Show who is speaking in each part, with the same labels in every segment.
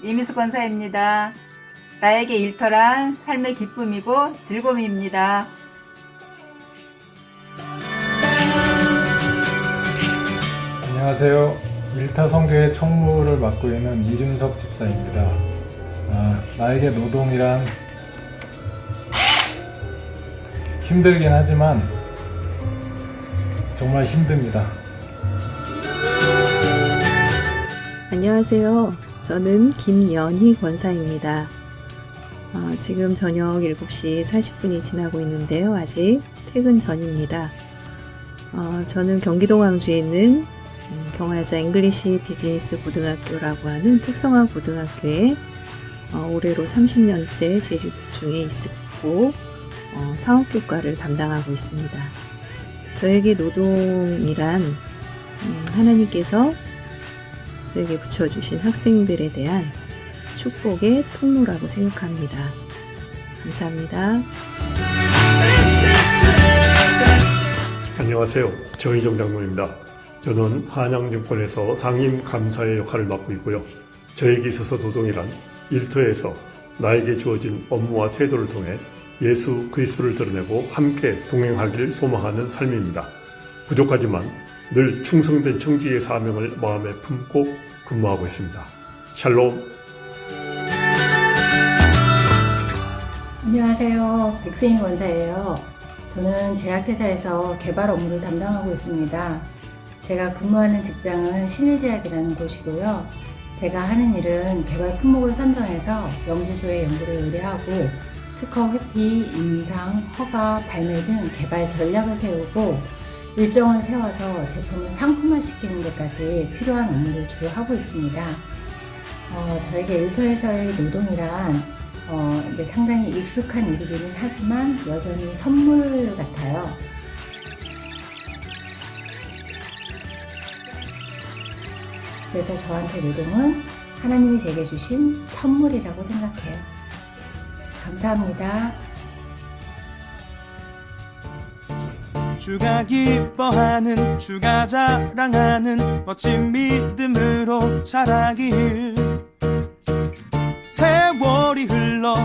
Speaker 1: 김미숙 권사입니다. 나에게 일터란 삶의 기쁨이고 즐거움입니다.
Speaker 2: 안녕하세요. 일타 성교의 총무를 맡고 있는 이준석 집사입니다. 아, 나에게 노동이란 힘들긴 하지만 정말 힘듭니다.
Speaker 3: 안녕하세요. 저는 김연희 권사입니다. 어, 지금 저녁 7시 40분이 지나고 있는데요. 아직 퇴근 전입니다. 어, 저는 경기도 광주에 있는 음, 경화여자 잉글리시 비즈니스 고등학교라고 하는 특성화 고등학교에 어, 올해로 30년째 재직 중에 있고 어, 사업교과를 담당하고 있습니다. 저에게 노동이란 음, 하나님께서 저에게 붙여주신 학생들에 대한 축복의 통로라고 생각합니다. 감사합니다.
Speaker 4: 안녕하세요. 정희정 장로입니다. 저는 한양증권에서 상임 감사의 역할을 맡고 있고요. 저에게 있어서 노동이란 일터에서 나에게 주어진 업무와 태도를 통해 예수 그리스도를 드러내고 함께 동행하길 소망하는 삶입니다. 부족하지만 늘 충성된 청지의 사명을 마음에 품고 근무하고 있습니다. 샬롬.
Speaker 5: 안녕하세요. 백승희 원사예요. 저는 제약회사에서 개발 업무를 담당하고 있습니다. 제가 근무하는 직장은 신일제약이라는 곳이고요. 제가 하는 일은 개발 품목을 선정해서 연구소에 연구를 의뢰하고 특허 회피, 임상, 허가, 발매 등 개발 전략을 세우고 일정을 세워서 제품을 상품화시키는 데까지 필요한 업무를 주로 하고 있습니다. 어, 저에게 일터에서의 노동이란 어, 이제 상당히 익숙한 일이기는 하지만 여전히 선물 같아요. 그래서 저한테 노동은 하나님이 제게 주신 선물이라고 생각해요. 감사합니다.
Speaker 6: 주가 기뻐하는 주가 자랑하는 멋진 믿음으로 자라길. 세월이 흘러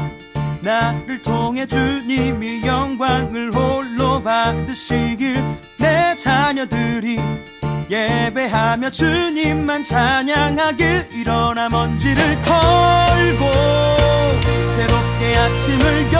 Speaker 6: 나를 통해 주님이 영광을 홀로 받으시길. 내 자녀들이 예배하며 주님만 찬양하길. 일어나 먼지를 털고 새롭게 아침을